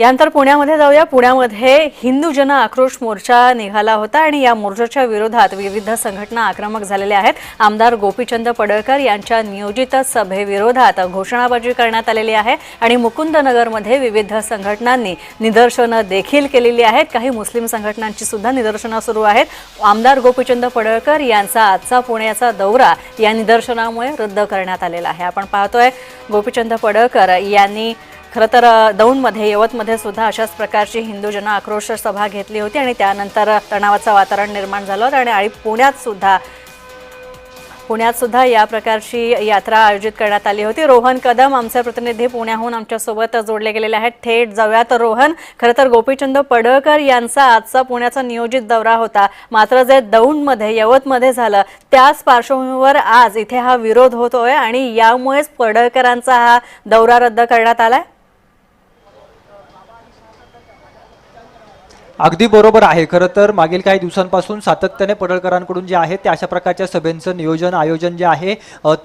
यानंतर पुण्यामध्ये जाऊया. पुण्यामध्ये हिंदू जन आक्रोश मोर्चा निघाला होता आणि या मोर्चाच्या विरोधात विविध संघटना आक्रमक झालेल्या आहेत. आमदार गोपीचंद पडळकर यांच्या नियोजित सभेविरोधात घोषणाबाजी करण्यात आलेली आहे आणि मुकुंदनगरमध्ये विविध संघटनांनी निदर्शनं देखील केलेली आहेत. काही मुस्लिम संघटनांची सुद्धा निदर्शनं सुरू आहेत. आमदार गोपीचंद पडळकर यांचा आजचा पुण्याचा दौरा या निदर्शनामुळे रद्द करण्यात आलेला आहे. आपण पाहतोय गोपीचंद पडळकर यांनी खरं तर दौंडमध्ये यवतमध्ये सुद्धा अशाच प्रकारची हिंदू जन आक्रोश सभा घेतली होती आणि त्यानंतर तणावाचं वातावरण निर्माण झालं होतं आणि आणि पुण्यात सुद्धा पुण्यात सुद्धा या प्रकारची यात्रा आयोजित करण्यात आली होती. रोहन कदम आमचे प्रतिनिधी पुण्याहून आमच्यासोबत जोडले गेलेले आहेत. थेट जाऊयात. रोहन खरं तर गोपीचंद पडळकर यांचा आजचा पुण्याचा नियोजित दौरा होता. मात्र जे दौंडमध्ये यवतमध्ये झालं त्याच पार्श्वभूमीवर आज इथे हा विरोध होतोय आणि यामुळेच पडळकरांचा हा दौरा रद्द करण्यात आलाय. अगदी बरोबर आहे. खरं तर मागील काही दिवसांपासून सातत्याने पडळकरांकडून जे आहे ते अशा प्रकारच्या सभेंचं नियोजन आयोजन जे आहे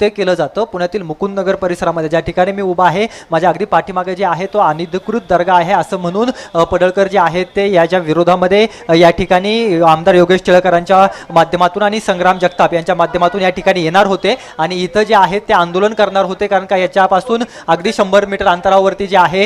ते केलं जातं. पुण्यातील मुकुंदनगर परिसरामध्ये ज्या ठिकाणी मी उभा आहे माझ्या अगदी पाठीमागे जे आहे तो अनधिकृत दर्गा आहे असं म्हणून पडळकर जे आहेत ते याच्या विरोधामध्ये या ठिकाणी आमदार योगेश टिळकरांच्या माध्यमातून आणि संग्राम जगताप यांच्या माध्यमातून या ठिकाणी येणार होते. आणि इथं जे आहे ते आंदोलन करणार होते कारण का याच्यापासून अगदी शंभर मीटर अंतरावरती जे आहे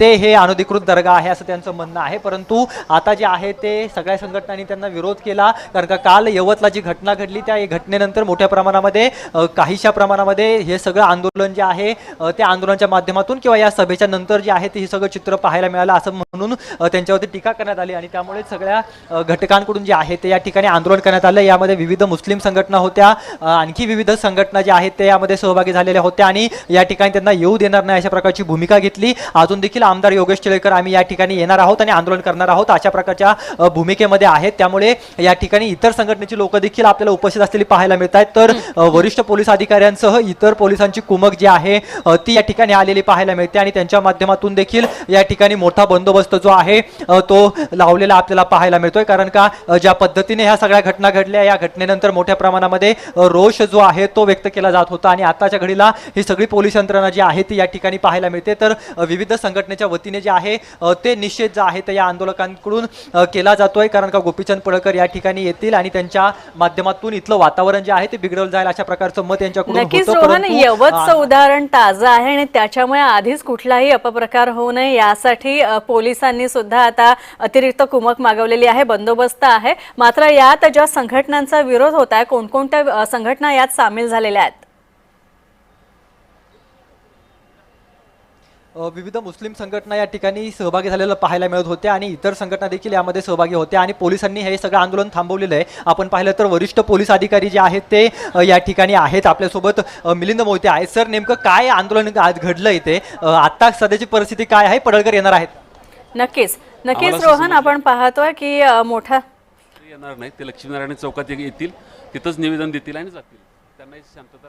ते हे अनधिकृत दर्गा आहे असं त्यांचं म्हणणं आहे. परंतु आता जे आहे ते सगळ्या संघटनांनी त्यांना विरोध केला. कारण का काल यवतला जी घटना घडली त्या घटनेनंतर मोठ्या प्रमाणामध्ये काहीशा प्रमाणामध्ये हे सगळं आंदोलन जे आहे त्या आंदोलनाच्या माध्यमातून किंवा या सभेच्या नंतर जे आहे ते हे सगळं चित्र पाहायला मिळालं असं म्हणून त्यांच्यावरती टीका करण्यात आली. आणि त्यामुळे सगळ्या घटकांकडून जे आहे ते या ठिकाणी आंदोलन करण्यात आलं. यामध्ये विविध मुस्लिम संघटना होत्या. आणखी विविध संघटना ज्या आहेत ते यामध्ये सहभागी झालेल्या होत्या आणि या ठिकाणी त्यांना येऊ देणार नाही अशा प्रकारची भूमिका घेतली. अजून देखील आमदार योगेश टिळेकर आम्ही या ठिकाणी येणार आहोत आणि आंदोलन करणार आहोत. अशा प्रकारच्या भूमिकेमध्ये आहेत. त्यामुळे या ठिकाणी इतर संघटनेची लोक देखील आपल्याला उपस्थित असलेली पाहायला मिळत आहेत. तर वरिष्ठ पोलीस अधिकाऱ्यांसह इतर पोलिसांची कुमक जी आहे ती या ठिकाणी आलेली पाहायला मिळते आणि त्यांच्या माध्यमातून देखील या ठिकाणी मोठा बंदोबस्त जो आहे तो लावलेला आपल्याला पाहायला मिळतोय. कारण का ज्या पद्धतीने ह्या सगळ्या घटना घडल्या या घटनेनंतर मोठ्या प्रमाणामध्ये रोष जो आहे तो व्यक्त केला जात होता आणि आताच्या घडीला ही सगळी पोलीस यंत्रणा जी आहे ती या ठिकाणी पाहायला मिळते. तर विविध संघटनेच्या वतीने जे आहे ते निषेध जो आहे ते या आंदोलकांकडून अ, केला जातोय. कारण का गोपीचंद पडळकर या ठिकाणी येतील आणि त्यांच्या माध्यमातून इथलं वातावरण जे आहे ते बिघडवलं जाईल अशा प्रकारचं मत यांच्याकडून यवतचं उदाहरण ताजं आहे आणि त्याच्यामुळे आधीच कुठलाही अपप्रकार होऊ नये. यासाठी पोलिसांनी सुद्धा आता अतिरिक्त कुमक मागवलेली आहे बंदोबस्त आहे. मात्र यात ज्या संघटनांचा विरोध होत आहे कोणकोणत्या संघटना यात सामील झालेल्या आहेत? विविध मुस्लिम संघटना या ठिकाणी सहभागी झालेलं पाहायला मिळत होते आणि इतर संघटना देखील यामध्ये सहभागी होत्या आणि पोलिसांनी हे सगळं आंदोलन थांबवलेलं आहे. आपण पाहिलं तर वरिष्ठ पोलीस अधिकारी जे आहेत ते या ठिकाणी आहेत आपल्यासोबत. मिलिंद मोहिते आहेत. सर नेमकं काय आंदोलन आज घडलं इथे? अ, आता सध्याची परिस्थिती काय आहे? पडळकर येणार आहेत. नक्कीच. नक्कीच रोहन आपण पाहतोय की मोठा येणार नाही ते लक्ष्मीनारायण चौकात येतील. तिथंच निवेदन देतील आणि जातील. त्यांना शांतता